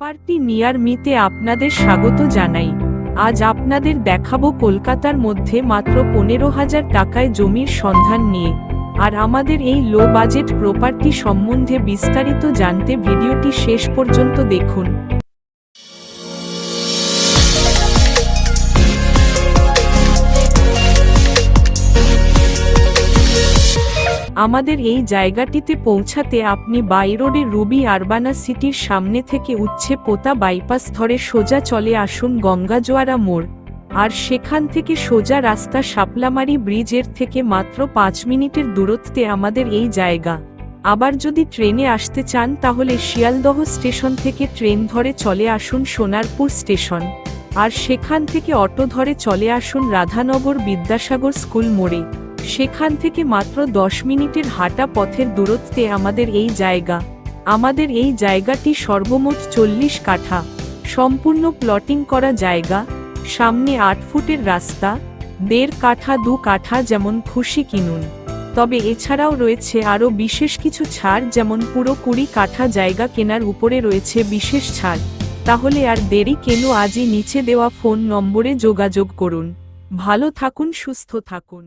Property near মিতে আপনাদের স্বাগত জানাই। আজ আপনাদের দেখাবো কলকাতার মধ্যে মাত্র পনেরো হাজার টাকায় জমির সন্ধান নিয়ে। আর আমাদের এই লো বাজেট প্রপার্টি সম্বন্ধে বিস্তারিত জানতে ভিডিওটি শেষ পর্যন্ত দেখুন। আমাদের এই জায়গাটিতে পৌঁছাতে আপনি বাই রোডে রুবি আরবানা সিটির সামনে থেকে উচ্ছে পোতা বাইপাস ধরে সোজা চলে আসুন গঙ্গাজোয়ারা মোড়। আর সেখান থেকে সোজা রাস্তা শাপলামারি ব্রিজের থেকে মাত্র পাঁচ মিনিটের দূরত্বে আমাদের এই জায়গা। আবার যদি ট্রেনে আসতে চান তাহলে শিয়ালদহ স্টেশন থেকে ট্রেন ধরে চলে আসুন সোনারপুর স্টেশন। আর সেখান থেকে অটো ধরে চলে আসুন রাধানগর বিদ্যাসাগর স্কুল মোড়ে। সেখান থেকে মাত্র দশ মিনিটের হাঁটা পথের দূরত্বে আমাদের এই জায়গা। আমাদের এই জায়গাটি সর্বমোট চল্লিশ কাঠা। সম্পূর্ণ প্লটিং করা জায়গা। সামনে আট ফুটের রাস্তা। দেড় কাঠা, দু কাঠা যেমন খুশি কিনুন। তবে এছাড়াও রয়েছে আরও বিশেষ কিছু ছাড় যেমন পুরো কুড়ি কাঠা জায়গা কেনার উপরে রয়েছে বিশেষ ছাড়। তাহলে আর দেরি কেন আজই নিচে দেওয়া ফোন নম্বরে যোগাযোগ করুন। ভালো থাকুন, সুস্থ থাকুন।